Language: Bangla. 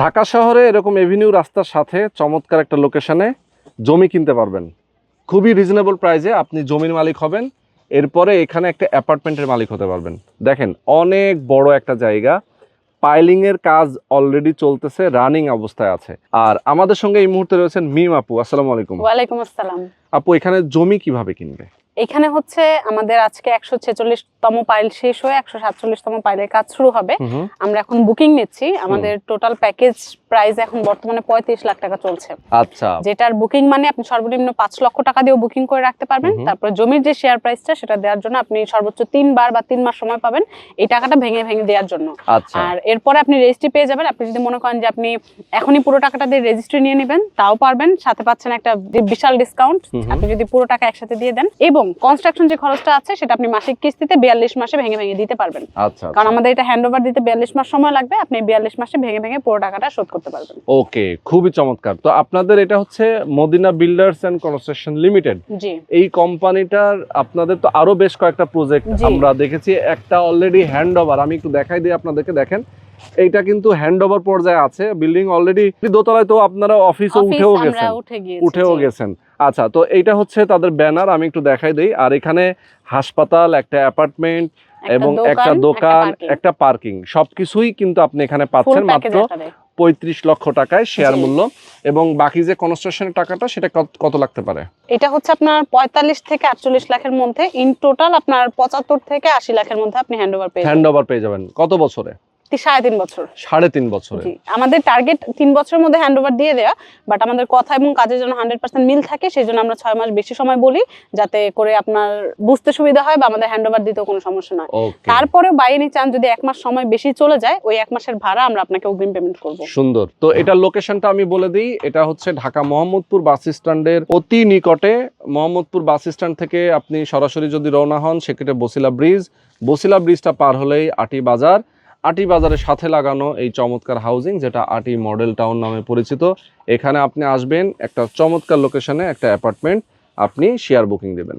ঢাকা শহরে এরকম এভিনিউ রাস্তার সাথে চমৎকার একটা লোকেশনে জমি কিনতে পারবেন। খুবই রিজনেবল প্রাইসে আপনি জমির মালিক হবেন এরপরে এখানে একটা অ্যাপার্টমেন্টের মালিক হতে পারবেন। দেখেন অনেক বড় একটা জায়গা পাইলিং এর কাজ অলরেডি চলতেছে রানিং অবস্থায় আছে। আর আমাদের সঙ্গে এই মুহূর্তে রয়েছেন মিম আপু আসসালামু আলাইকুম। ওয়ালাইকুম আসসালাম। আপু এখানে জমি কীভাবে কিনবে? এখানে হচ্ছে আমাদের আজকে একশো ছেচল্লিশতম পাইল শেষ হয়ে একশো সাতচল্লিশতম পাইলের কাজ শুরু হবে। আমরা এখন বুকিং নিচ্ছি। আমাদের টোটাল প্যাকেজ প্রাইস এখন বর্তমানে পঁয়ত্রিশ লাখ টাকা চলছে। আচ্ছা। যেটার বুকিং মানে আপনি সর্বনিম্ন পাঁচ লক্ষ টাকা দিয়েও বুকিং করে রাখতে পারবেন। তারপর জমির যে শেয়ার প্রাইসটা সেটা দেওয়ার জন্য আপনি সর্বোচ্চ তিনবার বা তিন মাস সময় পাবেন এই টাকাটা ভেঙে ভেঙে দেওয়ার জন্য। আচ্ছা। আর এরপরে আপনি রেজিস্ট্রি পেয়ে যাবেন। আপনি যদি মনে করেন যে আপনি এখনই পুরো টাকাটা দিয়ে রেজিস্ট্রি নিয়ে নেবেন তাও পারবেন। সাথে পাচ্ছেন একটা বিশাল ডিসকাউন্ট। আপনি যদি পুরো টাকা একসাথে দিয়ে দেন। এবং কনস্ট্রাকশন যে খরচটা আছে সেটা আপনি মাসিক কিস্তিতে বিয়াল্লিশ মাসে ভেঙে ভেঙে দিতে পারবেন। আচ্ছা কারণ আমাদের এটা হ্যান্ড ওভার দিতে বিয়াল্লিশ মাস সময় লাগবে আপনি বিয়াল্লিশ মাসে ভেঙে ভেঙে পুরো টাকাটা শোধ করতে পারবেন। ওকে খুবই চমৎকার। তো আপনাদের এটা হচ্ছে Madina builders and construction limited ji. এই কোম্পানিটার আপনাদের তো আরও বেশ কয়েকটা প্রজেক্ট আমরা দেখেছি। একটা অলরেডি হ্যান্ড ওভার আমি একটু দেখাই দিই আপনাদেরকে দেখেন। এইটা কিন্তু হ্যান্ড ওভার পর্যায়ে আছে। বিল্ডিং অলরেডি দোতলায় তো আপনারা অফিসে উঠেও গেছেন। উঠেও গেছেন। আচ্ছা তো এইটা হচ্ছে তাদের ব্যানার আমি একটু দেখাই দিই। আর এখানে হাসপাতাল একটা অ্যাপার্টমেন্ট এবং একটা দোকান একটা পার্কিং সবকিছুই কিন্তু আপনি এখানে পাচ্ছেন মাত্র পঁয়ত্রিশ লক্ষ টাকায় শেয়ার মূল্য। এবং বাকি যে কনস্ট্রাকশনের টাকাটা সেটা কত- কত লাগতে পারে? এটা হচ্ছে আপনার পঁয়তাল্লিশ থেকে আটচল্লিশ লাখের মধ্যে। ইন টোটাল আপনার পঁচাত্তর থেকে আশি লাখের মধ্যে আপনি হ্যান্ড ওভার পেয়ে হ্যান্ড ওভার পেয়ে যাবেন। কত বছরে। সাড়ে তিন বছর। সাড়ে তিন বছরে? আমাদের টার্গেট তিন বছরের মধ্যে হ্যান্ড ওভার দিয়ে দেওয়া বাট আমাদের কথা এবং কাজের জন্য হান্ড্রেড পার্সেন্ট মিল থাকে সেই জন্য আমরা ছয় মাস বেশি সময় বলি যাতে করে আপনার বুঝতে সুবিধা হয় বা আমাদের হ্যান্ড দিতেও কোনো সমস্যা নয় ওকে তারপরে বাইরে চান যদি এক মাস সময় বেশি চলে যায় ওই এক মাসের ভাড়া আমরা আপনাকে অগ্রিম পেমেন্ট করব। সুন্দর। তো এটা লোকেশনটা আমি বলে দিই এটা হচ্ছে ঢাকা মোহাম্মদপুর বাস স্ট্যান্ডের অতি নিকটে। মোহাম্মদপুর বাস স্ট্যান্ড থেকে আপনি সরাসরি যদি রওনা হন সেক্ষেত্রে বসিলা ব্রিজ। বসিলা ব্রিজটা পার হলেই আটি বাজার। আটি বাজারের সাথে লাগানো এই চমৎকার হাউজিং যেটা আটি মডেল টাউন নামে পরিচিত। এখানে আপনি আসবেন, একটা চমৎকার লোকেশনে একটা অ্যাপার্টমেন্ট আপনি শেয়ার বুকিং দেবেন।